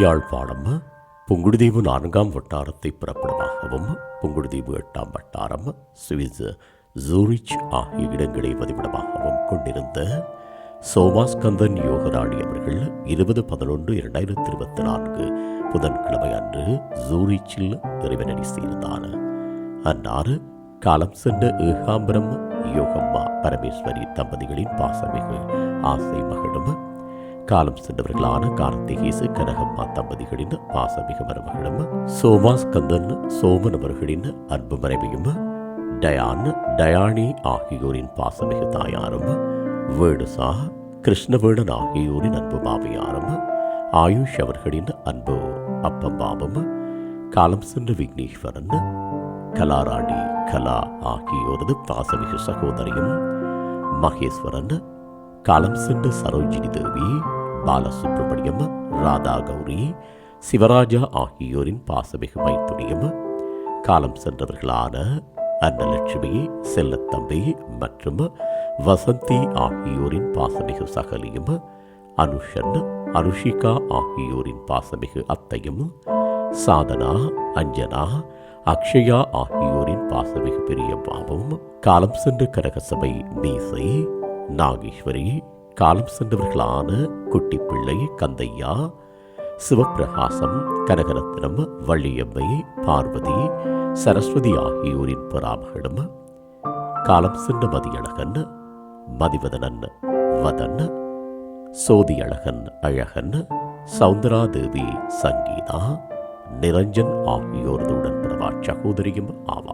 யாழ்ப்பாணம் புங்குடுதீவு நான்காம் வட்டாரத்தை பிறப்பிடமாகவும் புங்குடுதீவு எட்டாம் வட்டாரம் சுவிஸ் ஜூரிச் ஆகிய இடங்களை பதிவிடமாகவும் கொண்டிருந்த சோமாஸ்கந்தன் யோகராணி அவர்கள் இருபது பதினொன்று இரண்டாயிரத்தி இருபத்தி நான்கு புதன்கிழமை அன்று ஜூரிச்சில் இறைவனடி சேர்ந்தார். அன்னாறு காலம் சென்ற ஏகாம்பரம் யோகம்மா பரமேஸ்வரி தம்பதிகளின் பாசமிகு ஆசை மகளும் காலம் சென்றவர்களான கார்த்திகேசு கனகம்மா தம்பதிகளின் பாசமிகு மருமகளும் சோமாஸ்கந்தன் சோமன் அவர்களின் அன்பு மனைவியும் டயான் டயானி ஆகியோரின் பாசமிக தாயாரும் வேணுசா கிருஷ்ணவேணன் ஆகியோரின் அன்பு மாமியாரும் ஆயுஷ் அவர்களின் அன்பு அப்பம்பாவும் காலம் சென்ற விக்னேஸ்வரன் கலாராணி கலா ஆகியோரது பாசமிகு சகோதரியும் மகேஸ்வரன் காலம் சென்ற சரோஜினி தேவி பாலசுப்ரமணியம் ராதா கௌரி சிவராஜா ஆகியோரின் பாசமிகு மைத்துனியும் காலம் சென்றவர்களான அன்னலட்சுமி செல்லத்தம்பி மற்றும் வசந்தி ஆகியோரின் பாசமிகு சகலியும் அனுஷன் அனுஷிகா ஆகியோரின் பாசமிகு அத்தையும் சாதனா அஞ்சனா அக்ஷயா ஆகியோரின் பாசமிகு பெரியம்மாவும் காலம் சென்ற கனகசபை மீசை நாகேஸ்வரி காலம் சென்றவர்களான குட்டிப்பிள்ளை கந்தையா சிவப்பிரகாசம் கனகரத்னம் வள்ளியம்மை பார்வதி சரஸ்வதி ஆகியோரின் பொறாமகளும். காலம் சென்ற மதியழகன் மதிவதனன் வதன் சோதியழகன் அழகன் சௌந்தராதேவி சங்கீதா நிரஞ்சன் ஆகியோரது உடன்பிறவா சகோதரியும் ஆவார்.